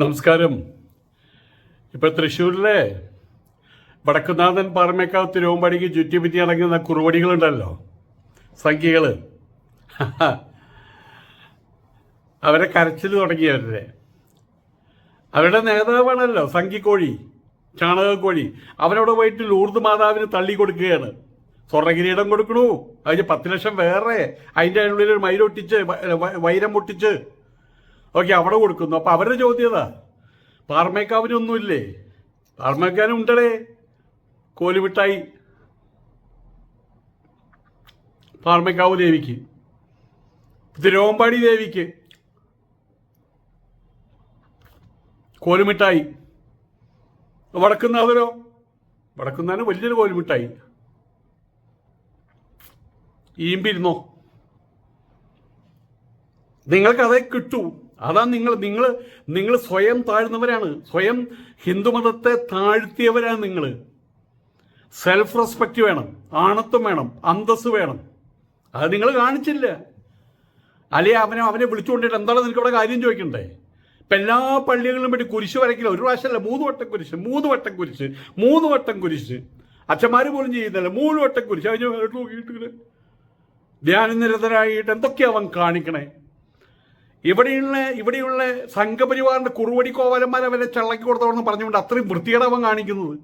നമസ്കാരം. ഇപ്പം തൃശ്ശൂരിലെ വടക്കുനാഥൻ പാറമേക്കാവ് തിരുവമ്പാടിക്ക് ചുറ്റിപ്പറ്റി ഇറങ്ങുന്ന കുറുവടികളുണ്ടല്ലോ. സംഖ്യകൾ അവരെ കരച്ചിൽ തുടങ്ങിയവരുടെ അവരുടെ. നേതാവാണല്ലോ സംഖ്യക്കോഴി ചാണകക്കോഴി. അവരവിടെ പോയിട്ട് ലൂർദ് മാതാവിന് തള്ളി കൊടുക്കുകയാണ്. സ്വർണകിരീടം കൊടുക്കണു. അതിന് പത്ത് ലക്ഷം വേറെ. അതിന്റെ ഉള്ളിൽ ഒരു മയിലൊട്ടിച്ച് വൈരം പൊട്ടിച്ച് ഓക്കെ അവിടെ കൊടുക്കുന്നു. അപ്പൊ അവരുടെ ചോദ്യം അതാ പാർമേക്കാവിനൊന്നുമില്ലേ? പാർമേക്കാനും ഉണ്ടടേ കോലുമിട്ടായി. പാർമേക്കാവ് ദേവിക്ക്. തിരുവമ്പാടി ദേവിക്ക്. കോലുമിട്ടായി. വടക്കുന്നാഥനോ? വടക്കുന്നാഥന് വലിയൊരു കോലുമിട്ടായി. ഈമ്പിരുന്നോ? നിങ്ങൾക്കതെ കിട്ടൂ. അതാ നിങ്ങൾ നിങ്ങൾ നിങ്ങൾ സ്വയം താഴ്ന്നവരാണ്. സ്വയം ഹിന്ദുമതത്തെ താഴ്ത്തിയവരാണ് നിങ്ങൾ. സെൽഫ് റെസ്പെക്റ്റ് വേണം ആണത്വം വേണം അന്തസ് വേണം. അത് നിങ്ങൾ കാണിച്ചില്ല. അല്ലെ അവനെ അവനെ വിളിച്ചുകൊണ്ടിട്ട് എന്താണ് നിനക്ക് ഇവിടെ കാര്യം ചോദിക്കണ്ടേ? ഇപ്പം എല്ലാ പള്ളികളിലും വേണ്ടി കുരിശ് വരയ്ക്കില്ല ഒരു പ്രാവശ്യമല്ല മൂന്ന് വട്ടം കുരിശ് മൂന്ന് വട്ടം കുരിശ് മൂന്ന് വട്ടം കുരിശ്. അച്ഛന്മാർ പോലും ചെയ്യുന്നില്ല മൂന്ന് വട്ടം കുരിശ്. അവന് നോക്കിയിട്ട് ധ്യാനനിരതരായിട്ട് എന്തൊക്കെയാ അവൻ കാണിക്കണേ? ഇവിടെയുള്ള ഇവിടെയുള്ള സംഘപരിവാറിന്റെ കുറുവടി കോവലന്മാർ അവരെ ചള്ളക്കി കൊടുത്തവണെന്ന് പറഞ്ഞുകൊണ്ട് അത്രയും വൃത്തികേടവൻ കാണിക്കുന്നത്.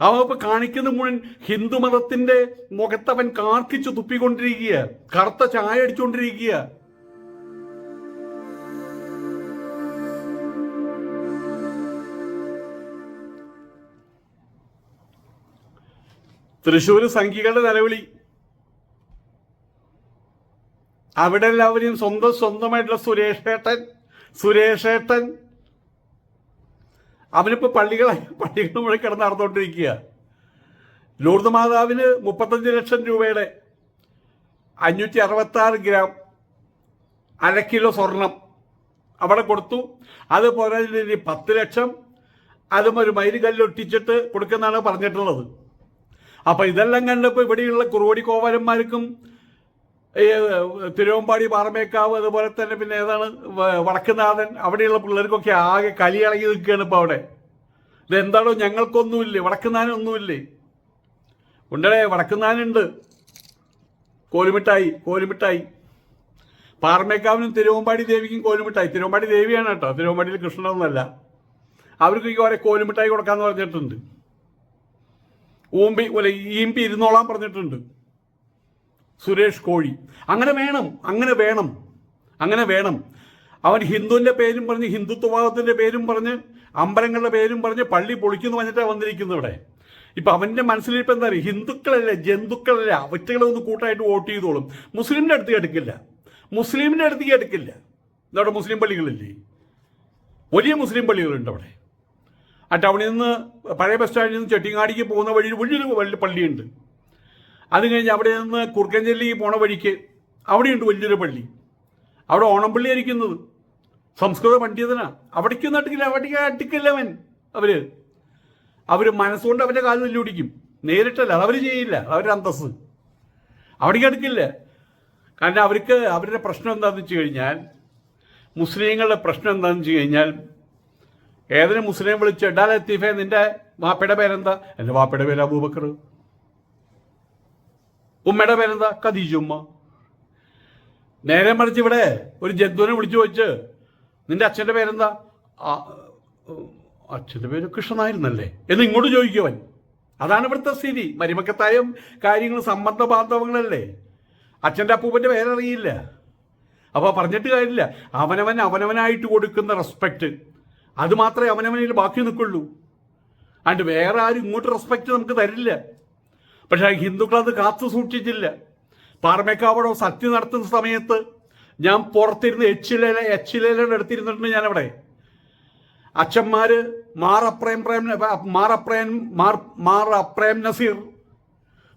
അവൻ ഇപ്പൊ കാണിക്കുന്ന മുഴുവൻ ഹിന്ദുമതത്തിന്റെ മുഖത്തവൻ കാർക്കിച്ചു തുപ്പിക്കൊണ്ടിരിക്കുക കറുത്ത ചായ അടിച്ചുകൊണ്ടിരിക്കുക തൃശ്ശൂർ സംഖ്യകളുടെ നിലവിളി. അവിടെ എല്ലാവരെയും സ്വന്തം സ്വന്തമായിട്ടുള്ള സുരേഷേട്ടൻ സുരേഷേട്ടൻ അവനിപ്പോ പള്ളികളായി പള്ളികൾ മുഴുവൻ കിടന്ന് നടന്നുകൊണ്ടിരിക്കുക ലൂർദ് മാതാവിന് മുപ്പത്തഞ്ച് ലക്ഷം രൂപയുടെ അഞ്ഞൂറ്റി അറുപത്തി ആറ് ഗ്രാം അര കിലോ സ്വർണം അവിടെ കൊടുത്തു. അത് പോരാതെ ഇനി പത്ത് ലക്ഷം അതും ഒരു മയിൽ കല്ലൊട്ടിച്ചിട്ട് കൊടുക്കുന്നതാണ് പറഞ്ഞിട്ടുള്ളത്. അപ്പൊ ഇതെല്ലാം കണ്ടപ്പോൾ ഇവിടെയുള്ള കുറുവടി കോവാലന്മാർക്കും തിരുവമ്പാടി പാറമേക്കാവ് അതുപോലെ തന്നെ പിന്നെ ഏതാണ് വടക്കുനാഥൻ അവിടെയുള്ള പിള്ളേർക്കൊക്കെ ആകെ കലിയിളകി നിൽക്കുകയാണ് ഇപ്പോൾ അവിടെ. ഇതെന്താണോ ഞങ്ങൾക്കൊന്നുമില്ലേ? വടക്കുന്നാഥൻ ഒന്നുമില്ലേ ഉണ്ടേ വടക്കുന്നാനുണ്ട്. കോലുമിട്ടായി കോലുമിട്ടായി. പാറമേക്കാവിനും തിരുവമ്പാടി ദേവിക്കും കോലുമിട്ടായി. തിരുവമ്പാടി ദേവിയാണ് കേട്ടോ. തിരുവമ്പാടിയിൽ കൃഷ്ണനൊന്നല്ല അവർക്ക് ഓരോ കോലുമിട്ടായി കൊടുക്കാന്ന് പറഞ്ഞിട്ടുണ്ട്. ഊമ്പി അല്ല ഈമ്പി ഇരുന്നോളാൻ പറഞ്ഞിട്ടുണ്ട്. സുരേഷ് കോഴി. അങ്ങനെ വേണം അങ്ങനെ വേണം അങ്ങനെ വേണം. അവൻ ഹിന്ദുവിന്റെ പേരും പറഞ്ഞ് ഹിന്ദുത്വവാദത്തിന്റെ പേരും പറഞ്ഞ് അമ്പലങ്ങളുടെ പേരും പറഞ്ഞ് പള്ളി പൊളിക്കുന്നു പറഞ്ഞിട്ടാണ് വന്നിരിക്കുന്നത് ഇവിടെ. ഇപ്പം അവന്റെ മനസ്സിൽ ഇപ്പം എന്താ പറയുക ഹിന്ദുക്കളല്ല ജന്തുക്കളല്ല അവറ്റകളൊന്ന് കൂട്ടായിട്ട് വോട്ട് ചെയ്തോളും. മുസ്ലിമിന്റെ അടുത്ത് എടുക്കില്ല മുസ്ലിമിന്റെ അടുത്ത് എടുക്കില്ല ഇതവിടെ മുസ്ലിം പള്ളികളില്ലേ? വലിയ മുസ്ലിം പള്ളികളുണ്ട് അവിടെ. ആ ടൗണിൽ നിന്ന് പഴയ ബസ് സ്റ്റാൻഡിൽ നിന്ന് ചെട്ടിങ്ങാടിക്ക് പോകുന്ന വഴി വലിയൊരു വലിയ പള്ളിയുണ്ട്. അത് കഴിഞ്ഞ് അവിടെ നിന്ന് കുറുക്കഞ്ചേരിക്ക് പോണ വഴിക്ക് അവിടെയുണ്ട് വലിയൊരു പള്ളി. അവിടെ ഓണംപള്ളി ആയിരിക്കുന്നത് സംസ്കൃത പണ്ഡിതനാ. അവിടേക്കൊന്നും അട്ടിക്കില്ല അവിടേക്ക് അട്ടിക്കില്ല അവൻ അവർ. അവർ മനസ്സുകൊണ്ട് അവന്റെ കാൽ വെല്ലുപിടിക്കും നേരിട്ടല്ല അതവർ ചെയ്യില്ല അവരുടെ അന്തസ് അവിടേക്ക് അടുക്കില്ല. കാരണം അവർക്ക് അവരുടെ പ്രശ്നം എന്താണെന്ന് വെച്ച് കഴിഞ്ഞാൽ മുസ്ലിങ്ങളുടെ പ്രശ്നം എന്താണെന്ന് വെച്ച് കഴിഞ്ഞാൽ ഏതൊരു മുസ്ലിം വിളിച്ച് എടാ ലത്തീഫെ നിന്റെ വാപ്പയുടെ പേരെന്താ? എന്റെ വാപ്പയുടെ പേര് അബൂബക്കർ. ഉമ്മയുടെ പേരെന്താ? കദീജുമ്മ നേരെ മറിച്ച് ഇവിടെ ഒരു ജന്തുവിനെ വിളിച്ചു വെച്ച് നിന്റെ അച്ഛന്റെ പേരെന്താ? അച്ഛന്റെ പേര് കൃഷ്ണനായിരുന്നല്ലേ എന്ന് ഇങ്ങോട്ട് ചോദിക്കുവൻ അതാണ് ഇവിടുത്തെ സ്ഥിതി. മരുമക്കത്തായും കാര്യങ്ങൾ സംബന്ധ ബാന്ധവങ്ങളല്ലേ? അച്ഛന്റെ അപ്പൂപ്പന്റെ പേരറിയില്ല. അപ്പോൾ പറഞ്ഞിട്ട് കാര്യമില്ല. അവനവൻ അവനവനായിട്ട് കൊടുക്കുന്ന റെസ്പെക്റ്റ് അത് മാത്രമേ അവനവനിൽ ബാക്കി നിൽക്കുള്ളൂ. അണ്ട് വേറെ ആരും ഇങ്ങോട്ട് റെസ്പെക്റ്റ് നമുക്ക് തരില്ല. പക്ഷെ ഹിന്ദുക്കൾ അത് കാത്തു സൂക്ഷിച്ചില്ല. പാറമേക്കാവടോ സത്യം നടത്തുന്ന സമയത്ത് ഞാൻ പുറത്തിരുന്ന് എച്ചിലേല എച്ചിലേലയുടെ എടുത്തിരുന്നിട്ടുണ്ട് ഞാനവിടെ. അച്ഛന്മാര് മാർ അപ്രേം പ്രേം അപ്രേം മാർ അപ്രേം നസീർ.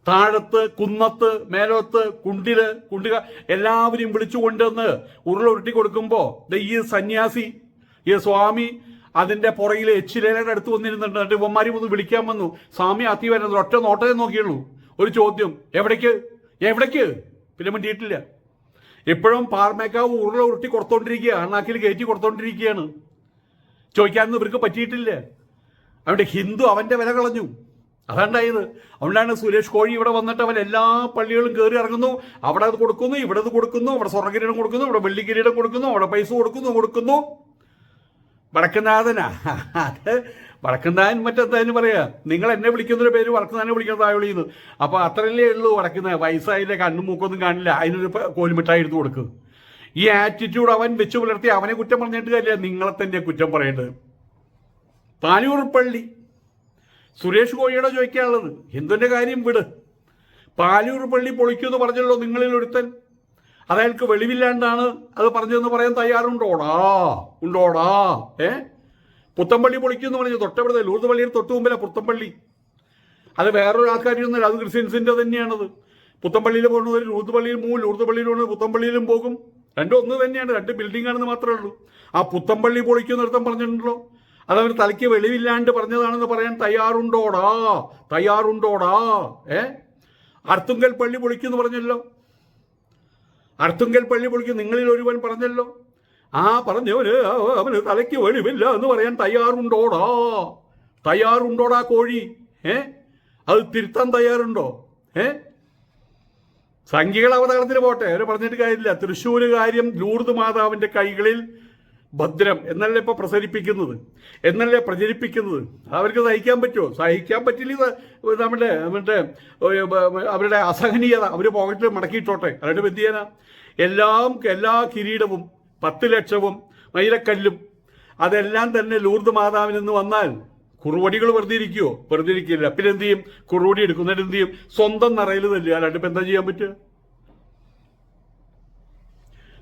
താഴത്ത് കുന്നത്ത് മേലോത്ത് കുണ്ടിൽ കുണ്ടിക എല്ലാവരെയും വിളിച്ചു കൊണ്ടുവന്ന് ഉരുള ഉരുട്ടി കൊടുക്കുമ്പോ ദേ ഈ സന്യാസി ഈ സ്വാമി അതിന്റെ പുറകിൽ എച്ചിലേലയുടെ അടുത്ത് വന്നിരുന്നുണ്ട് എന്നിട്ട് ഇവന്മാരി ഒന്ന് വിളിക്കാൻ വന്നു. സ്വാമി അത്തി വരുന്നത് ഒറ്റ നോട്ടേ നോക്കിയുള്ളൂ. ഒരു ചോദ്യം. എവിടേക്ക്? എവിടേക്ക്? പിന്നെ മിണ്ടിയിട്ടില്ല ഇപ്പോഴും പാർമേക്കാവ് ഉരുള ഉരുട്ടി കൊടുത്തോണ്ടിരിക്കുക അണ്ണാക്കിൽ കയറ്റി കൊടുത്തോണ്ടിരിക്കുകയാണ്. ചോദിക്കാനൊന്നും ഇവർക്ക് പറ്റിയിട്ടില്ല. അവിടെ ഹിന്ദു അവന്റെ വില കളഞ്ഞു. അതുണ്ടായത് അതുകൊണ്ടാണ് സുരേഷ് കോഴി ഇവിടെ വന്നിട്ട് അവൻ എല്ലാ പള്ളികളും കയറി ഇറങ്ങുന്നു. അവിടെ അത് കൊടുക്കുന്നു ഇവിടെ അത് കൊടുക്കുന്നു അവിടെ സ്വർണകിരീടം കൊടുക്കുന്നു ഇവിടെ വെള്ളിക്കിരീടം കൊടുക്കുന്നു അവിടെ പൈസ കൊടുക്കുന്നു കൊടുക്കുന്നു. വടക്കുന്നാഥനാ. അത് വടക്കുന്നാഥൻ മറ്റെന്താന്ന് പറയാ? നിങ്ങൾ എന്നെ വിളിക്കുന്നൊരു പേര് വടക്കുന്നാഥനെ വിളിക്കുന്നത് തായോളിന്ന്. അപ്പൊ അത്രയല്ലേ ഉള്ളൂ വടക്കുന്ന വയസ്സായില്ലേ കണ്ണും മൂക്കൊന്നും കാണില്ല. അതിനൊരു കോലിമിട്ടായി എടുത്തു കൊടുക്കും. ഈ ആറ്റിറ്റ്യൂഡ് അവൻ വെച്ച് പുലർത്തി അവനെ കുറ്റം പറഞ്ഞിട്ട് കാര്യമില്ല. നിങ്ങളെ തന്നെ കുറ്റം പറയേണ്ടത്. പാലൂർപ്പള്ളി പള്ളി. സുരേഷ് കോഴിയുടെ ചോദിക്കാനുള്ളത്. എന്തിന്റെ കാര്യം വിട്. പാലൂർ പള്ളി പൊളിക്കുമെന്ന് പറഞ്ഞല്ലോ നിങ്ങളിൽ ഒരുത്തൻ. അതയാൾക്ക് വെളിവില്ലാണ്ടാണ് അത് പറഞ്ഞതെന്ന് പറയാൻ തയ്യാറുണ്ടോടാ? ഉണ്ടോടാ? ഏ? പുത്തമ്പള്ളി പൊളിക്കുമെന്ന് പറഞ്ഞു തൊട്ടവിടുത്തെ ലൂർദ് പള്ളിയിൽ തൊട്ട് മുമ്പിലെ പുത്തമ്പള്ളി. അത് വേറൊരു ആൾക്കാരിയൊന്നുമില്ല അത് ക്രിസ്ത്യൻസിന്റെ തന്നെയാണത്. പുത്തമ്പള്ളിയിൽ പോകുന്നത് ലൂർദ് പള്ളിയിൽ പോകും ലൂർദ് പള്ളിയിൽ പോകുന്നത് പുത്തമ്പള്ളിയിലും പോകും. രണ്ടും ഒന്ന് തന്നെയാണ് രണ്ട് ബിൽഡിംഗ് ആണെന്ന് മാത്രമേ ഉള്ളൂ. ആ പുത്തമ്പള്ളി പൊളിക്കുന്നിടത്തം പറഞ്ഞിട്ടുണ്ടല്ലോ. അതവർ തലയ്ക്ക് വെളിവില്ലാണ്ട് പറഞ്ഞതാണെന്ന് പറയാൻ തയ്യാറുണ്ടോടാ? തയ്യാറുണ്ടോടാ? ഏ? അർത്തുങ്കൽ പള്ളി പൊളിക്കുമെന്ന് പറഞ്ഞല്ലോ. അർത്തുങ്കൽ പള്ളി പൊളിക്കും. നിങ്ങളിൽ ഒരുവൻ പറഞ്ഞല്ലോ. ആ പറഞ്ഞവന് അവന് തലയ്ക്ക് വെളിവില്ല എന്ന് പറയാൻ തയ്യാറുണ്ടോടാ? തയ്യാറുണ്ടോടാ കോഴി? ഏ? അത് തിരുത്താൻ തയ്യാറുണ്ടോ? ഏ? സംഖ്യകൾ അവതരണത്തിന് പോട്ടെ. അവർ പറഞ്ഞിട്ട് കാര്യമില്ല. തൃശ്ശൂര് കാര്യം ലൂർദ് മാതാവിന്റെ കൈകളിൽ ഭദ്രം എന്നല്ലേ ഇപ്പൊ പ്രസരിപ്പിക്കുന്നത്? എന്നല്ലേ പ്രചരിപ്പിക്കുന്നത്? അവർക്ക് സഹിക്കാൻ പറ്റുമോ? സഹിക്കാൻ പറ്റില്ല നമ്മുടെ നമ്മുടെ അവരുടെ അസഹനീയത അവർ പോക്കറ്റിൽ മടക്കിയിട്ടോട്ടെ. അവരുടെ എന്ത് എല്ലാം എല്ലാ കിരീടവും പത്ത് ലക്ഷവും മൈലക്കല്ലും അതെല്ലാം തന്നെ ലൂർദ് മാതാവിൽ നിന്ന് വന്നാൽ കുറുവടികൾ വെറുതെ ഇരിക്കുവോ? വെറുതെ ഇരിക്കില്ല. പിന്നെ എന്ത് ചെയ്യും? കുറുവടി എടുക്കുന്നതിന് എന്ത് ചെയ്യും? സ്വന്തം നിറയിൽ തല്ലുക. അല്ലാണ്ട് ഇപ്പം എന്താ ചെയ്യാൻ പറ്റുക?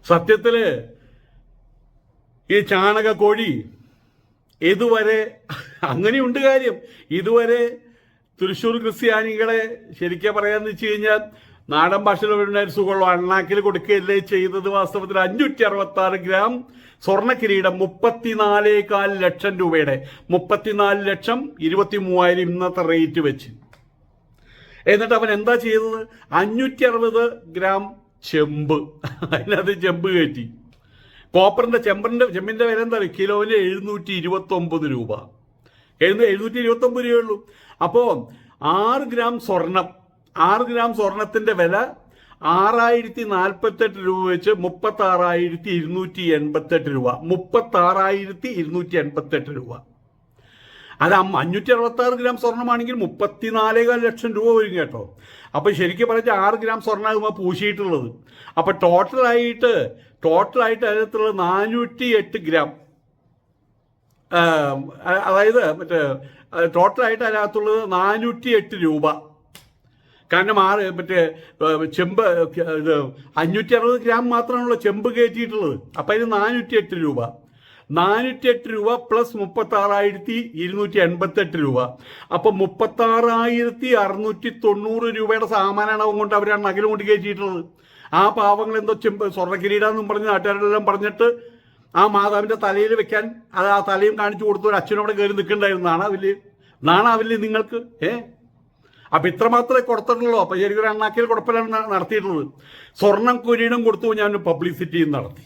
സത്യത്തിൽ ഈ ചാണക കോഴി ഇതുവരെ അങ്ങനെയുണ്ട് കാര്യം. ഇതുവരെ തൃശ്ശൂർ ക്രിസ്ത്യാനികളെ ശരിക്കും പറയാന്ന് വെച്ച് കഴിഞ്ഞാൽ നാടൻ ഭാഷയിൽ വരുന്ന സുഖമുള്ള അണ്ണാക്കിൽ കൊടുക്കുകയല്ലേ ചെയ്തത് വാസ്തവത്തിൽ അഞ്ഞൂറ്റി അറുപത്തി ഗ്രാം സ്വർണ കിരീടം മുപ്പത്തിനാലേകാൽ ലക്ഷം രൂപയുടെ മുപ്പത്തിനാല് ലക്ഷം ഇരുപത്തി മൂവായിരം ഇന്നത്തെ റേറ്റ് വെച്ച്. എന്നിട്ട് അവൻ എന്താ ചെയ്തത്? അഞ്ഞൂറ്റി അറുപത് ഗ്രാം ചെമ്പ്. അതിനകത്ത് ചെമ്പ് കയറ്റി. കോപ്പറിന്റെ ചെമ്പറിന്റെ ചെമ്പിന്റെ വില എന്താ? കിലോന് എഴുന്നൂറ്റി ഇരുപത്തി ഒമ്പത് രൂപ. എഴുന്ന എഴുന്നൂറ്റി ഇരുപത്തി ഒമ്പത് രൂപയേ ഉള്ളൂ. അപ്പോൾ ആറ് ഗ്രാം സ്വർണം ആറ് ഗ്രാം സ്വർണത്തിന്റെ വില ആറായിരത്തി നാൽപ്പത്തെട്ട് രൂപ വെച്ച് മുപ്പത്തി ആറായിരത്തി ഇരുന്നൂറ്റി എൺപത്തെട്ട് രൂപ. മുപ്പത്തി ആറായിരത്തി ഇരുന്നൂറ്റി എൺപത്തെട്ട് രൂപ. അത് അഞ്ഞൂറ്റി അറുപത്തി ആറ് ഗ്രാം സ്വർണമാണെങ്കിൽ മുപ്പത്തിനാലേകാൽ ലക്ഷം രൂപ വരും കേട്ടോ. അപ്പൊ ശരിക്കും പറഞ്ഞാൽ ആറ് ഗ്രാം സ്വർണമാകുമ്പോൾ പൂശിയിട്ടുള്ളത്. അപ്പൊ ടോട്ടലായിട്ട് ടോട്ടലായിട്ട് അതിനകത്തുള്ള നാനൂറ്റി എട്ട് ഗ്രാം അതായത് മറ്റേ ടോട്ടലായിട്ട് അതിനകത്തുള്ളത് നാനൂറ്റി എട്ട് രൂപ. കാരണം ആറ് മറ്റേ ചെമ്പ് ഇത് അഞ്ഞൂറ്റി അറുപത് ഗ്രാം മാത്രമാണല്ലോ ചെമ്പ് കയറ്റിയിട്ടുള്ളത്. അപ്പം അതിന് നാനൂറ്റി എട്ട് രൂപ. നാനൂറ്റി എട്ട് രൂപ പ്ലസ് മുപ്പത്തി ആറായിരത്തി ഇരുന്നൂറ്റി എൺപത്തെട്ട് രൂപ. അപ്പം മുപ്പത്തി ആറായിരത്തി അറുന്നൂറ്റി തൊണ്ണൂറ് രൂപയുടെ സാമാനാണ് കൊണ്ട് അവരാണ് നഗരം കൊണ്ട് കയറ്റിയിട്ടുള്ളത്. ആ പാവങ്ങൾ എന്തോ ചെമ്പ് സ്വർണ കിരീടാന്നും പറഞ്ഞ് നാട്ടുകാരെല്ലാം പറഞ്ഞിട്ട് ആ മാതാവിന്റെ തലയിൽ വെക്കാൻ അത് ആ തലയും കാണിച്ചു കൊടുത്തു ഒരു അച്ഛനോടെ കയറി നിൽക്കണ്ടായിരുന്നു. നാണാവില്ലേ നാണാവില്ലേ നിങ്ങൾക്ക്? ഏ? അപ്പം ഇത്ര മാത്രമേ കൊടുത്തിട്ടുള്ളൂ. അപ്പം ശരിക്കും അണ്ണാക്കിയിൽ കുഴപ്പമില്ലാണ് നടത്തിയിട്ടുള്ളത്. സ്വർണം കുരീടും കൊടുത്തു ഞാൻ പബ്ലിസിറ്റിയും നടത്തി.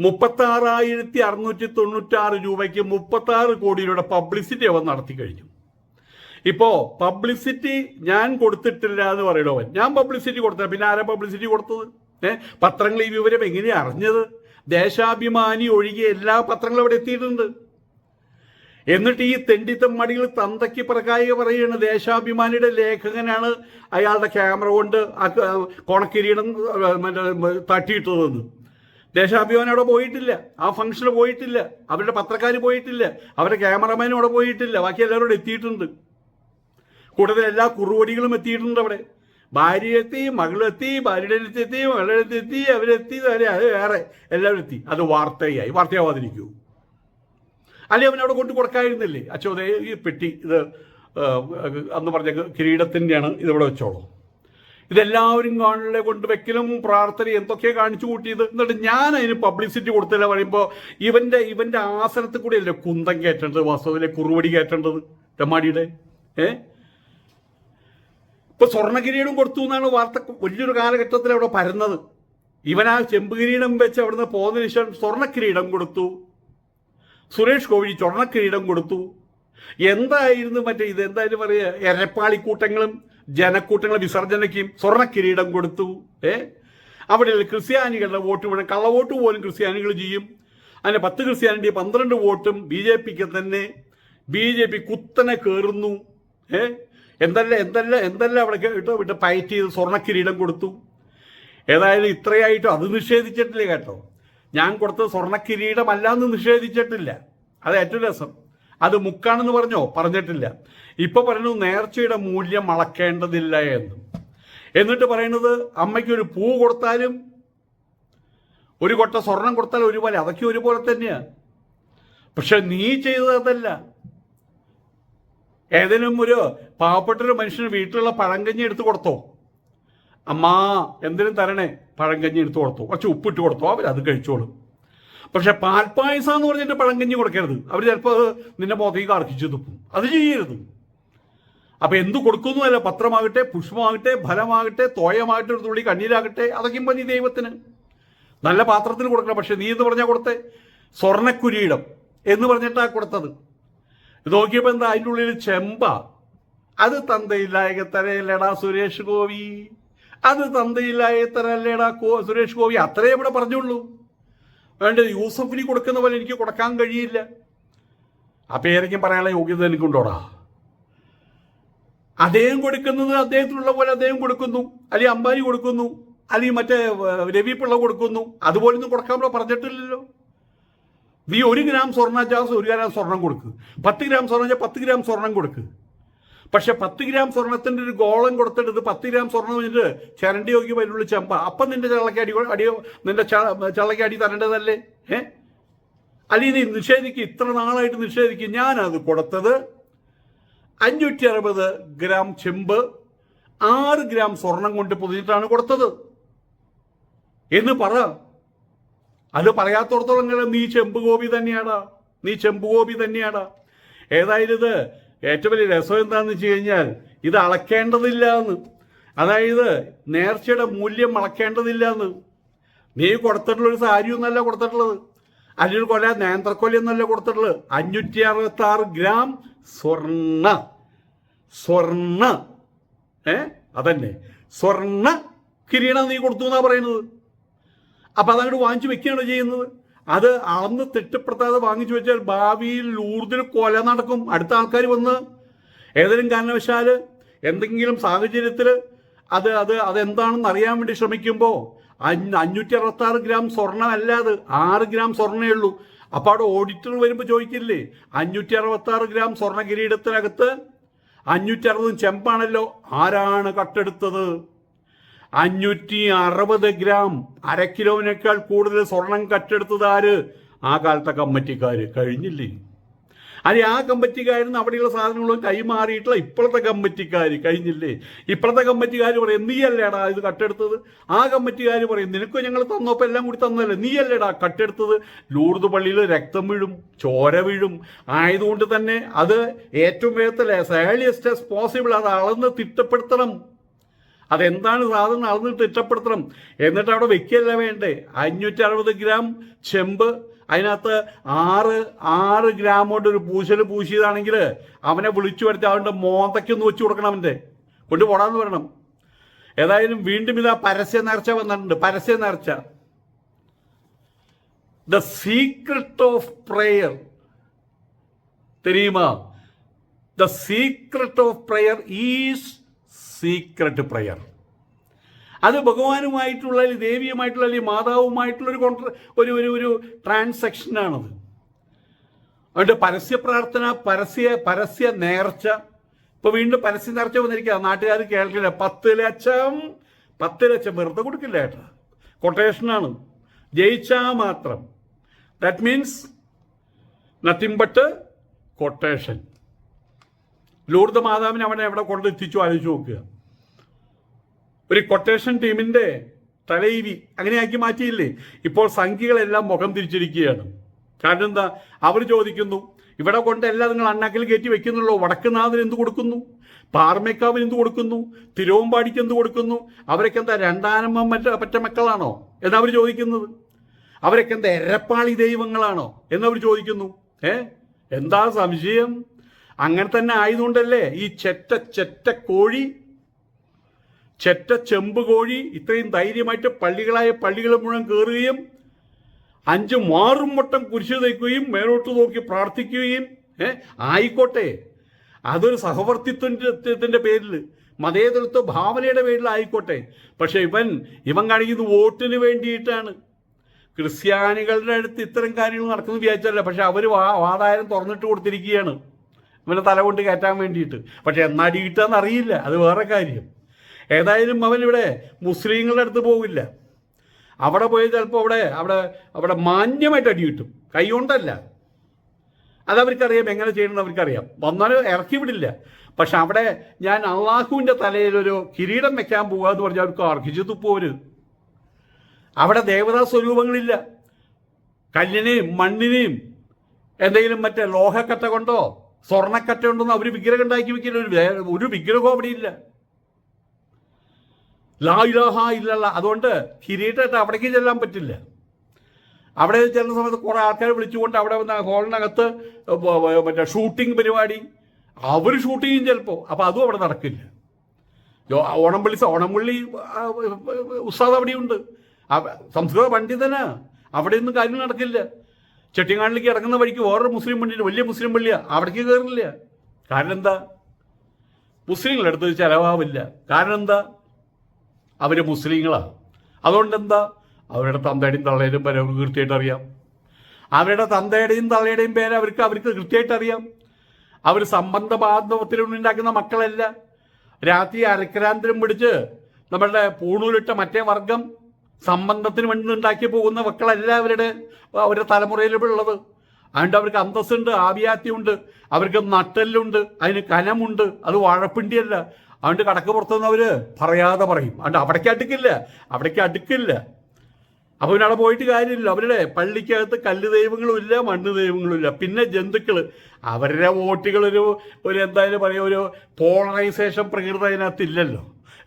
മുപ്പത്താറായിരത്തി അറുന്നൂറ്റി തൊണ്ണൂറ്റാറ് രൂപയ്ക്ക് മുപ്പത്താറ് കോടി രൂപയുടെ പബ്ലിസിറ്റി അവൻ നടത്തി കഴിഞ്ഞു. ഇപ്പോ പബ്ലിസിറ്റി ഞാൻ കൊടുത്തിട്ടില്ല എന്ന് പറയണവൻ ഞാൻ പബ്ലിസിറ്റി കൊടുത്തത്. പിന്നെ ആരാ പബ്ലിസിറ്റി കൊടുത്തത്? ഏഹ് പത്രങ്ങൾ ഈ വിവരം എങ്ങനെയാ അറിഞ്ഞത്? ദേശാഭിമാനി ഒഴികെ എല്ലാ പത്രങ്ങളും അവിടെ എത്തിയിട്ടുണ്ട്. എന്നിട്ട് ഈ തെണ്ടിത്തം മടിയിൽ തന്തയ്ക്ക് പ്രകായിക പറയുകയാണ്. ദേശാഭിമാനിയുടെ ലേഖകനാണ് അയാളുടെ ക്യാമറ കൊണ്ട് കോണക്കിരീടം മറ്റേ തട്ടിയിട്ടതെന്ന്. ദേശാഭിമാനി അവിടെ പോയിട്ടില്ല. ആ ഫംഗ്ഷന് പോയിട്ടില്ല. അവരുടെ പത്രക്കാർ പോയിട്ടില്ല. അവരുടെ ക്യാമറമാനും അവിടെ പോയിട്ടില്ല. ബാക്കി എല്ലാവരും എത്തിയിട്ടുണ്ട്. കൂടുതൽ എല്ലാ കുറുവടികളും എത്തിയിട്ടുണ്ട് അവിടെ. ഭാര്യ എത്തി മകളെത്തി അടുത്ത് എത്തി അവരെത്തി അവരെ അത് വേറെ. എല്ലാവരും എത്തി. അത് വാർത്തയായി. വാർത്തയാവാതിരിക്കൂ. അല്ലെ അവൻ അവിടെ കൊണ്ടു കൊടുക്കായിരുന്നില്ലേ അച്ഛോദയ ഈ പെട്ടി ഇത് അന്ന് പറഞ്ഞ കിരീടത്തിന്റെയാണ് ഇതിവിടെ വെച്ചോളൂ. ഇതെല്ലാവരും കാണലെ കൊണ്ട് വെക്കലും പ്രാർത്ഥന എന്തൊക്കെ കാണിച്ചു കൂട്ടിയത്? എന്നിട്ട് ഞാൻ അതിന് പബ്ലിസിറ്റി കൊടുത്തില്ല പറയുമ്പോൾ ഇവന്റെ ഇവന്റെ ആസനത്തിൽ കൂടിയല്ലേ കുന്തം കയറ്റേണ്ടത് വാസ്തവത്തിലെ കുറുവടി കയറ്റേണ്ടത്? തെമ്മാടിയുടെ ഏ? ഇപ്പൊ സ്വർണകിരീടം കൊടുത്തു എന്നാണ് വാർത്ത വലിയൊരു കാലഘട്ടത്തിൽ അവിടെ പരന്നത്. ഇവൻ ആ ചെമ്പുകിരീടം വെച്ച് അവിടുന്ന് പോകുന്നതിന് ശേഷം സ്വർണക്കിരീടം കൊടുത്തു. സുരേഷ് ഗോപി സ്വർണക്കിരീടം കൊടുത്തു. എന്തായിരുന്നു മറ്റേ ഇത്? എന്തായാലും പറയുക എരപ്പാളിക്കൂട്ടങ്ങളും ജനക്കൂട്ടങ്ങളും വിസർജനയ്ക്കും സ്വർണക്കിരീടം കൊടുത്തു. ഏ? അവിടെയുള്ള ക്രിസ്ത്യാനികളുടെ വോട്ട് വേണം. കള്ളവോട്ട് പോലും ക്രിസ്ത്യാനികൾ ചെയ്യും. അതിന് പത്ത് ക്രിസ്ത്യാനിറ്റി പന്ത്രണ്ട് വോട്ടും ബി ജെ പിക്ക് തന്നെ. ബി ജെ പി കുത്തനെ കയറുന്നു ഏ? എന്തെല്ലാം എന്തല്ല എന്തല്ല അവിടെ കേട്ടോ വിട്ട് പയറ്റ് ചെയ്ത് സ്വർണക്കിരീടം കൊടുത്തു? ഏതായാലും ഇത്രയായിട്ടും അത് നിഷേധിച്ചിട്ടില്ല കേട്ടോ. ഞാൻ കൊടുത്തത് സ്വർണക്കിരീടമല്ല എന്ന് നിഷേധിച്ചിട്ടില്ല. അത് ഏറ്റവും രസം. അത് മുക്കാണെന്ന് പറഞ്ഞോ? പറഞ്ഞിട്ടില്ല. ഇപ്പൊ പറയുന്നു നേർച്ചയുടെ മൂല്യം അളക്കേണ്ടതില്ല എന്ന്. എന്നിട്ട് പറയുന്നത് അമ്മയ്ക്ക് ഒരു പൂ കൊടുത്താലും ഒരു കൊട്ട സ്വർണം കൊടുത്താലും ഒരുപോലെ അതൊക്കെ ഒരുപോലെ തന്നെയാ. പക്ഷെ നീ ചെയ്തത് അതല്ല. ഏതെങ്കിലും ഒരു പാവപ്പെട്ട ഒരു മനുഷ്യന് വീട്ടിലുള്ള പഴങ്കഞ്ഞി എടുത്ത് കൊടുത്തോ? അമ്മാ എന്തിനും തരണേ പഴങ്കഞ്ഞി എടുത്ത് കൊടുത്തോ. കുറച്ച് ഉപ്പിട്ട് കൊടുത്തോ അവരത് കഴിച്ചോളും. പക്ഷെ പാൽപ്പായസം എന്ന് പറഞ്ഞിട്ട് പഴങ്കഞ്ഞി കൊടുക്കരുത്. അവർ ചിലപ്പോൾ നിന്റെ മുഖത്തേക്ക് അർഹിച്ചു തുപ്പും. അത് ചെയ്യരുത്. അപ്പൊ എന്ത് കൊടുക്കുന്നു അല്ല? പത്രമാകട്ടെ പുഷ്പമാകട്ടെ ഫലമാകട്ടെ തോയമാകട്ടെ ഒരു തുള്ളി കണ്ണീരാകട്ടെ അതൊക്കെ മതി ദൈവത്തിന്. നല്ല പാത്രത്തിന് കൊടുക്കണം. പക്ഷെ നീ എന്ന് പറഞ്ഞാൽ കൊടുത്തേ? സ്വർണക്കുരീടം എന്ന് പറഞ്ഞിട്ടാണ് കൊടുത്തത്. നോക്കിയപ്പോ എന്താ അതിന്റെ ഉള്ളിൽ ചെമ്പ? അത് തന്തയില്ലായക തരയല്ലേടാ സുരേഷ് ഗോപി. അത് തന്തയില്ലായ തരല്ലേടാ സുരേഷ് ഗോപി. അത്രേ ഇവിടെ പറഞ്ഞുള്ളൂ. വേണ്ടത് യൂസഫിന് കൊടുക്കുന്ന പോലെ എനിക്ക് കൊടുക്കാൻ കഴിയില്ല. ആ പേരയ്ക്കും പറയാനുള്ള യോഗ്യത എനിക്കുണ്ടോടാ? അദ്ദേഹം കൊടുക്കുന്നത് അദ്ദേഹത്തിനുള്ള പോലെ അദ്ദേഹം കൊടുക്കുന്നു. അല്ലെങ്കിൽ അംബാനി കൊടുക്കുന്നു. അല്ലെങ്കിൽ മറ്റേ രവി പിള്ള കൊടുക്കുന്നു. അതുപോലൊന്നും കൊടുക്കാൻ പറഞ്ഞിട്ടില്ലല്ലോ. നീ ഒരു ഗ്രാം സ്വർണ ചാസ് ഒരു ഗ്രാം സ്വർണം കൊടുക്കുക പത്ത് ഗ്രാം സ്വർണം പത്ത് ഗ്രാം സ്വർണം കൊടുക്കുക പക്ഷെ പത്ത് ഗ്രാം സ്വർണത്തിന്റെ ഒരു ഗോളം കൊടുത്തിട്ട് പത്ത് ഗ്രാം സ്വർണം വെച്ചിട്ട് ചരണ്ടി നോക്കി വരുള്ളൂ ചെമ്പ. അപ്പം നിന്റെ ചള്ളക്ക് അടി അടിയോ നിന്റെ ചള്ളക്ക അടി തരേണ്ടതല്ലേ? ഏ? അല്ലെങ്കിൽ നീ നിഷേധിക്കുക ഇത്ര നാളായിട്ട് നിഷേധിക്കുക ഞാനത് കൊടുത്തത് അഞ്ഞൂറ്റി അറുപത് ഗ്രാം ചെമ്പ് ആറ് ഗ്രാം സ്വർണം കൊണ്ട് പൊതിഞ്ഞിട്ടാണ് കൊടുത്തത്. എന്ന് പറ. അത് പറയാത്തോടത്തോളം കാലം നീ ചെമ്പ് ഗോപി നീ ചെമ്പ് ഗോപി തന്നെയാടാ. ഏതായാലും ഇത് ഏറ്റവും വലിയ രസം എന്താന്ന് വെച്ച് കഴിഞ്ഞാൽ ഇത് അളക്കേണ്ടതില്ല എന്ന് അതായത് നേർച്ചയുടെ മൂല്യം അളക്കേണ്ടതില്ല എന്ന് നീ കൊടുത്തിട്ടുള്ള ഒരു സാരി ഒന്നല്ല കൊടുത്തിട്ടുള്ളത്. അല്ലെങ്കിൽ കൊല നേന്ത്രക്കൊലയൊന്നല്ല കൊടുത്തിട്ടുള്ളത്. അഞ്ഞൂറ്റി അറുപത്തി ആറ് ഗ്രാം സ്വർണ. സ്വർണ. ഏ? അതന്നെ. സ്വർണ കിരീടം നീ കൊടുത്തു എന്നാ പറയുന്നത്. അപ്പൊ അതങ്ങോട്ട് വാങ്ങിച്ചു വെക്കുകയാണോ ചെയ്യുന്നത്? അത് അളന്ന് തിട്ടപ്പെടുത്താതെ വാങ്ങിച്ചു വെച്ചാൽ ഭാവിയിൽ ഊർജിൽ കൊല നടക്കും. അടുത്ത ആൾക്കാർ വന്ന് ഏതെങ്കിലും കാരണവശാൽ എന്തെങ്കിലും സാഹചര്യത്തിൽ അത് അത് അതെന്താണെന്ന് അറിയാൻ വേണ്ടി ശ്രമിക്കുമ്പോൾ അഞ്ഞൂറ്റി അറുപത്തി ആറ് ഗ്രാം സ്വർണം അല്ലാതെ ആറ് ഗ്രാം സ്വർണേ ഉള്ളൂ. അപ്പോൾ അവിടെ ഓഡിറ്റർ വരുമ്പോൾ ചോദിക്കില്ലേ? അഞ്ഞൂറ്റി അറുപത്തി ആറ് ഗ്രാം സ്വർണ കിരീടത്തിനകത്ത് അഞ്ഞൂറ്റി അറുപതും ചെമ്പാണല്ലോ. ആരാണ് കട്ടെടുത്തത്? അഞ്ഞൂറ്റി അറുപത് ഗ്രാം. അര കിലോവിനേക്കാൾ കൂടുതൽ സ്വർണം കട്ടെടുത്തത് ആര്? ആ കാലത്തെ കമ്മറ്റിക്കാര്. കഴിഞ്ഞില്ലേ? അല്ലെ ആ കമ്പറ്റിക്കാരിന്ന് അവിടെയുള്ള സാധനങ്ങളും കൈമാറിയിട്ടുള്ള ഇപ്പോഴത്തെ കമ്മിറ്റിക്കാർ കഴിഞ്ഞില്ലേ? ഇപ്പോഴത്തെ കമ്മിറ്റിക്കാർ പറയും നീയല്ലേടാ ഇത് കട്ടെടുത്തത്? ആ കമ്മിറ്റിക്കാർ പറയും നിനക്ക് ഞങ്ങൾ തന്നപ്പോൾ എല്ലാം കൂടി തന്നതല്ലേ? നീയല്ലേടാ കട്ടെടുത്തത്? ലൂർദ് പള്ളിയിൽ രക്തം വീഴും ചോര വീഴും. ആയതുകൊണ്ട് തന്നെ അത് ഏറ്റവും വേഗത്തിൽ ഏർലിയസ്റ്റ് പോസിബിൾ അത് അളന്ന് തിട്ടപ്പെടുത്തണം. അതെന്താണ് സാധനം അളന്ന് തിട്ടപ്പെടുത്തണം എന്നിട്ട് അവിടെ വെക്കുകയല്ല വേണ്ടേ? അഞ്ഞൂറ്റി അറുപത് ഗ്രാം ചെമ്പ് അതിനകത്ത് ആറ് ആറ് ഗ്രാം കൊണ്ട് ഒരു പൂശൽ പൂശിയതാണെങ്കിൽ അവനെ വിളിച്ചു വരുത്തി അവന്റെ മോന്തയ്ക്കൊന്ന് വെച്ച് കൊടുക്കണം അവന്റെ. കൊണ്ട് പോടാന്ന് ഏതായാലും വീണ്ടും ഇതാ പരസ്യ നേർച്ച വന്നിട്ടുണ്ട്. പരസ്യ നേർച്ച. The secret of prayer തെരീമ the secret of prayer is secret prayer അത് ഭഗവാനുമായിട്ടുള്ള അല്ലെങ്കിൽ ദേവിയുമായിട്ടുള്ള അല്ലെങ്കിൽ മാതാവുമായിട്ടുള്ള ഒരു കോൺട്ര ഒരു ഒരു ഒരു ട്രാൻസാക്ഷനാണത് അതുകൊണ്ട് പരസ്യ പ്രാർത്ഥന പരസ്യ പരസ്യ നേർച്ച. ഇപ്പൊ വീണ്ടും പരസ്യ നേർച്ച വന്നിരിക്കുക നാട്ടുകാർ കേൾക്കില്ല. പത്ത് ലക്ഷം പത്ത് ലക്ഷം വെറുതെ കൊടുക്കില്ല ഏട്ടാ. കൊട്ടേഷനാണ് ജയിച്ചാ മാത്രം. That means nothing but quotation Lourdes മാതാവിനെ അവനെ എവിടെ കൊണ്ടെത്തിച്ചു? ആലോചിച്ച് നോക്കുക. ഒരു കൊട്ടേഷൻ ടീമിന്റെ തലൈവി അങ്ങനെയാക്കി മാറ്റിയില്ലേ? ഇപ്പോൾ സംഖ്യകളെല്ലാം മുഖം തിരിച്ചിരിക്കുകയാണ്. കാരണം എന്താ? അവർ ചോദിക്കുന്നു ഇവിടെ കൊണ്ട് എല്ലാം നിങ്ങൾ അണ്ണാക്കിൽ കയറ്റി വെക്കുന്നുള്ളൂ. വടക്കുനാഥന് എന്ത് കൊടുക്കുന്നു? പാർമേക്കാവിന് എന്ത് കൊടുക്കുന്നു? തിരുവമ്പാടിക്ക് എന്ത് കൊടുക്കുന്നു? അവരൊക്കെ എന്താ രണ്ടാനമ്മ മറ്റ പറ്റ മക്കളാണോ? എന്നവർ ചോദിക്കുന്നത്. അവരൊക്കെ എന്താ എരപ്പാളി ദൈവങ്ങളാണോ? എന്നവർ ചോദിക്കുന്നു. ഏ? എന്താ സംശയം? അങ്ങനെ തന്നെ ആയതുകൊണ്ടല്ലേ ഈ ചെറ്റ ചെറ്റ കോഴി ചെറ്റ ചെമ്പ് കോഴി ഇത്രയും ധൈര്യമായിട്ട് പള്ളികളായ പള്ളികൾ മുഴുവൻ കയറുകയും അഞ്ച് മാറും വട്ടം കുരിശ് തയ്ക്കുകയും മേലോട്ട് നോക്കി പ്രാർത്ഥിക്കുകയും ആയിക്കോട്ടെ. അതൊരു സഹവർത്തിത്വത്തിന്റെ പേരിൽ മതേതരത്വ ഭാവനയുടെ പേരിൽ ആയിക്കോട്ടെ. പക്ഷെ ഇവൻ ഇവൻ കാണിക്കുന്നത് വോട്ടിന് വേണ്ടിയിട്ടാണ്. ക്രിസ്ത്യാനികളുടെ അടുത്ത് ഇത്തരം കാര്യങ്ങൾ നടക്കുന്നു വിചാരിച്ചല്ല പക്ഷെ അവർ വാതായം തുറന്നിട്ട് കൊടുത്തിരിക്കുകയാണ്. ഇവനെ തല കൊണ്ട് കയറ്റാൻ വേണ്ടിയിട്ട്. പക്ഷെ എന്നാടി കിട്ടുക അറിയില്ല അത് വേറെ കാര്യം. ഏതായാലും അവൻ ഇവിടെ മുസ്ലിങ്ങളുടെ അടുത്ത് പോകില്ല അവിടെ പോയി ചിലപ്പോൾ അവിടെ അവിടെ അവിടെ മാന്യമായിട്ട് അടി കിട്ടും. കൈ കൊണ്ടല്ല. അതവർക്കറിയാം എങ്ങനെ ചെയ്യണമെന്ന് അവർക്കറിയാം. വന്നാലും ഇറക്കി വിടില്ല. പക്ഷെ അവിടെ ഞാൻ അള്ളാഹുവിന്റെ തലയിൽ ഒരു കിരീടം വെക്കാൻ പോകുക എന്ന് പറഞ്ഞാൽ അവർക്ക് അർഹിച്ചു തുപ്പോര് അവിടെ ദേവതാ സ്വരൂപങ്ങളില്ല. കല്ലിനെയും മണ്ണിനെയും എന്തെങ്കിലും മറ്റേ ലോഹക്കട്ട കൊണ്ടോ സ്വർണക്കട്ട കൊണ്ടൊന്നും അവർ വിഗ്രഹം ഉണ്ടാക്കി വെക്കില്ല. ഒരു ഒരു വിഗ്രഹവും അവിടെ ലാ ഇലാഹ ഇല്ലല്ല. അതുകൊണ്ട് കിരീട്ടായിട്ട് അവിടേക്ക് ചെല്ലാൻ പറ്റില്ല. അവിടെ ചെല്ലുന്ന സമയത്ത് കുറേ ആൾക്കാരെ വിളിച്ചുകൊണ്ട് അവിടെ വന്ന ഹോളിനകത്ത് മറ്റേ ഷൂട്ടിംഗ് പരിപാടി. അവർ ഷൂട്ട് ചിലപ്പോൾ അപ്പോൾ അതും അവിടെ നടക്കില്ല. ഓണം ഓണംപള്ളി ഓണം ഓണംപള്ളി ഉസ്താദ് അവിടെയുണ്ട്. അവ- സംസ്കൃത പണ്ഡിതനാ. അവിടെ ഒന്നും കാര്യം നടക്കില്ല. ചെട്ടിങ്ങാടിലേക്ക് ഇറങ്ങുന്ന വഴിക്ക് വേറൊരു മുസ്ലിം പണ്ഡിറ്റ് വലിയ മുസ്ലിം പള്ളിയാണ് അവിടേക്ക് കയറില്ല കാരണം എന്താ? മുസ്ലിങ്ങളുടെ അടുത്ത് ചിലവാവില്ല. കാരണം എന്താ? അവർ മുസ്ലിങ്ങളാണ് അതുകൊണ്ട് എന്താ അവരുടെ തന്തയുടെയും തള്ളയുടെയും പേര് അവർക്ക് കൃത്യമായിട്ട് അറിയാം. അവരുടെ തന്തയുടെയും തള്ളയുടെയും പേര് അവർക്ക് അവർക്ക് കൃത്യമായിട്ട് അറിയാം. അവർ സംബന്ധ ബാന്ധവത്തിലുണ്ടാക്കുന്ന മക്കളല്ല. രാത്രി അരക്രാന്തരം പിടിച്ച് നമ്മളുടെ പൂണൂലിട്ട മറ്റേ വർഗം സംബന്ധത്തിന് വേണ്ടി ഉണ്ടാക്കി പോകുന്ന മക്കളല്ല അവരുടെ അവരുടെ തലമുറയിലുള്ളത്. അതുകൊണ്ട് അവർക്ക് അന്തസ്സുണ്ട് ആവിയാത്യമുണ്ട് അവർക്ക് നട്ടെല്ലുണ്ട് അതിന് കനമുണ്ട് അത് വാഴപ്പിണ്ടിയല്ല. അതുകൊണ്ട് കടക്ക് പുറത്തുനിന്ന് അവർ പറയാതെ പറയും. അതുകൊണ്ട് അവിടേക്ക് അടുക്കില്ല അവിടേക്ക് അടുക്കില്ല. അപ്പോൾ പിന്നെ അവിടെ പോയിട്ട് കാര്യമില്ല. അവരുടെ പള്ളിക്കകത്ത് കല്ല് ദൈവങ്ങളും ഇല്ല മണ്ണ് ദൈവങ്ങളും ഇല്ല. പിന്നെ ജന്തുക്കൾ അവരുടെ വോട്ടുകൾ ഒരു ഒരു എന്തായാലും പറയുക ഒരു പോളറൈസേഷൻ പ്രകൃതി അതിനകത്ത് ഇല്ലല്ലോ.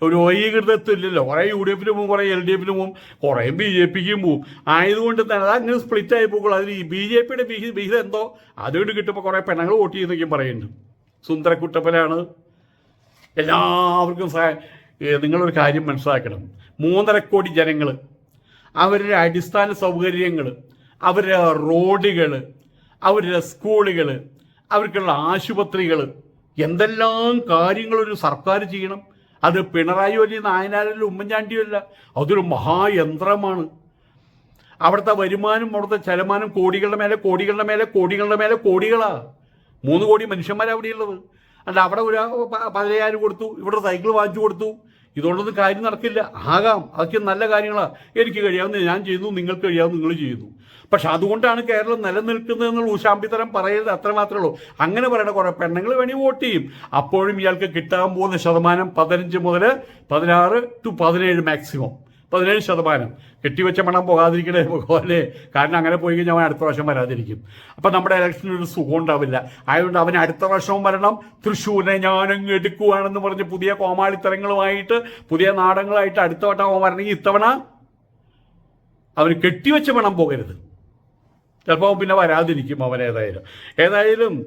ഒരു വൈകൃതത്വം ഇല്ലല്ലോ. കുറേ യു ഡി എഫിന് പോകും കുറേ എൽ ഡി എഫിന് പോകും കുറേ ബി ജെ പിക്കും പോകും ആയതുകൊണ്ട് തന്നെ അത് അങ്ങനെ സ്പ്ലിറ്റ് ആയി പോകുള്ളൂ. അതിൽ ഈ ബി ജെ പിയുടെ വിഹിതം എന്തോ? അതുകൊണ്ട് കിട്ടുമ്പോൾ കുറേ പെണ്ണുങ്ങൾ വോട്ട് ചെയ്യുന്നൊക്കെയും പറയുന്നുണ്ട്. സുന്ദരക്കുട്ടപ്പനാണ് എല്ലാവർക്കും സഹായ നിങ്ങളൊരു കാര്യം മനസ്സിലാക്കണം. മൂന്നര കോടി ജനങ്ങൾ അവരുടെ അടിസ്ഥാന സൗകര്യങ്ങൾ അവരുടെ റോഡുകൾ അവരുടെ സ്കൂളുകൾ അവർക്കുള്ള ആശുപത്രികൾ എന്തെല്ലാം കാര്യങ്ങൾ ഒരു സർക്കാർ ചെയ്യണം? അത് പിണറായി വലിയ നായനാരല്ല ഉമ്മൻചാണ്ടിയോ അല്ല. അതൊരു മഹായന്ത്രമാണ്. അവിടുത്തെ വരുമാനം അവിടുത്തെ ചെലമാനം കോടികളുടെ മേലെ കോടികളുടെ മേലെ കോടികളുടെ മേലെ കോടികളാ. മൂന്ന് കോടി മനുഷ്യന്മാരാണ് അവിടെയുള്ളത്. അല്ല അവിടെ ഒരു പതിനയ്യായിരം കൊടുത്തു ഇവിടെ സൈക്കിൾ വാങ്ങിച്ചു കൊടുത്തു. ഇതുകൊണ്ടൊന്നും കാര്യം നടക്കില്ല. ആകാം. അതൊക്കെ നല്ല കാര്യങ്ങളാണ് എനിക്ക് കഴിയാവുന്ന ഞാൻ ചെയ്യുന്നു നിങ്ങൾക്ക് കഴിയാവുന്ന നിങ്ങൾ ചെയ്യുന്നു. പക്ഷെ അതുകൊണ്ടാണ് കേരളം നിലനിൽക്കുന്നതെന്നുള്ള ഉശാമ്പിത്തരം പറയരുത് അത്ര മാത്രമേ ഉള്ളൂ. അങ്ങനെ പറയണ കുറെ പെണ്ണുങ്ങൾ വേണി വോട്ട് ചെയ്യും. അപ്പോഴും ഇയാൾക്ക് കിട്ടാൻ പോകുന്ന ശതമാനം പതിനഞ്ച് മുതൽ പതിനാറ് ടു പതിനേഴ് മാക്സിമം പതിനേഴ് ശതമാനം. കെട്ടിവെച്ച മണം പോകാതിരിക്കണേ പോലെ കാരണം അങ്ങനെ പോയി കഴിഞ്ഞാൽ അവൻ അടുത്ത വർഷം വരാതിരിക്കും. അപ്പം നമ്മുടെ ഇലക്ഷനിൽ ഒരു സുഖം ഉണ്ടാവില്ല. ആയതുകൊണ്ട് അവൻ അടുത്ത വർഷവും വരണം. തൃശ്ശൂരിനെ ഞാനങ്ങ് എടുക്കുവാണെന്ന് പറഞ്ഞ് പുതിയ കോമാളിത്തരങ്ങളുമായിട്ട് പുതിയ നാടകങ്ങളായിട്ട് അടുത്ത വട്ടം അവൻ വരണമെങ്കിൽ ഇത്തവണ അവന് കെട്ടിവെച്ച മണം പോകരുത്. ചിലപ്പോൾ പിന്നെ വരാതിരിക്കും അവൻ ഏതായാലും. ഏതായാലും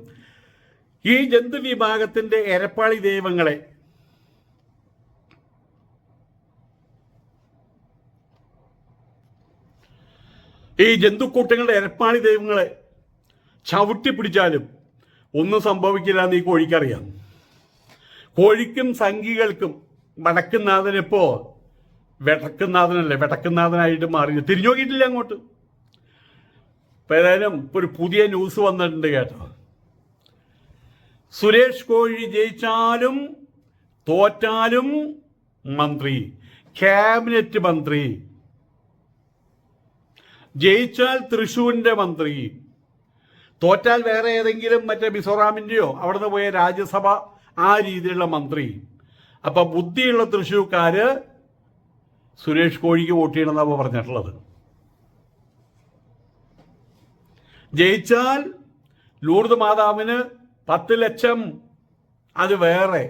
ഈ ജന്തു വിഭാഗത്തിന്റെ എരപ്പാളി ദൈവങ്ങളെ ഈ ജന്തുക്കൂട്ടങ്ങളുടെ എരപ്പാണി ദൈവങ്ങളെ ചവിട്ടി പിടിച്ചാലും ഒന്നും സംഭവിക്കില്ല എന്ന് ഈ കോഴിക്കറിയാം. കോഴിക്കും സംഘികൾക്കും വടക്കുന്നാഥനിപ്പോ വെടക്കുന്നാഥനല്ലേ വെടക്കുന്നാഥനായിട്ട് മാറി തിരിഞ്ഞു നോക്കിയിട്ടില്ല അങ്ങോട്ട്. ഏതായാലും ഒരു പുതിയ ന്യൂസ് വന്നിട്ടുണ്ട് കേട്ടോ. സുരേഷ് കോഴി ജയിച്ചാലും തോറ്റാലും മന്ത്രി ക്യാബിനറ്റ് മന്ത്രി ജയിച്ചാൽ തൃശൂരിന്റെ മന്ത്രി. തോറ്റാൽ വേറെ ഏതെങ്കിലും മറ്റേ മിസോറാമിന്റെയോ അവിടുന്ന് പോയ രാജ്യസഭ ആ രീതിയിലുള്ള മന്ത്രി. അപ്പൊ ബുദ്ധിയുള്ള തൃശ്ശൂർക്കാര് സുരേഷ് കോഴിക്ക് വോട്ട് ചെയ്യണമെന്നാണ് പറഞ്ഞിട്ടുള്ളത്. ജയിച്ചാൽ ലൂർദ് മാതാവിന് പത്ത് ലക്ഷം. അത് വേറെ.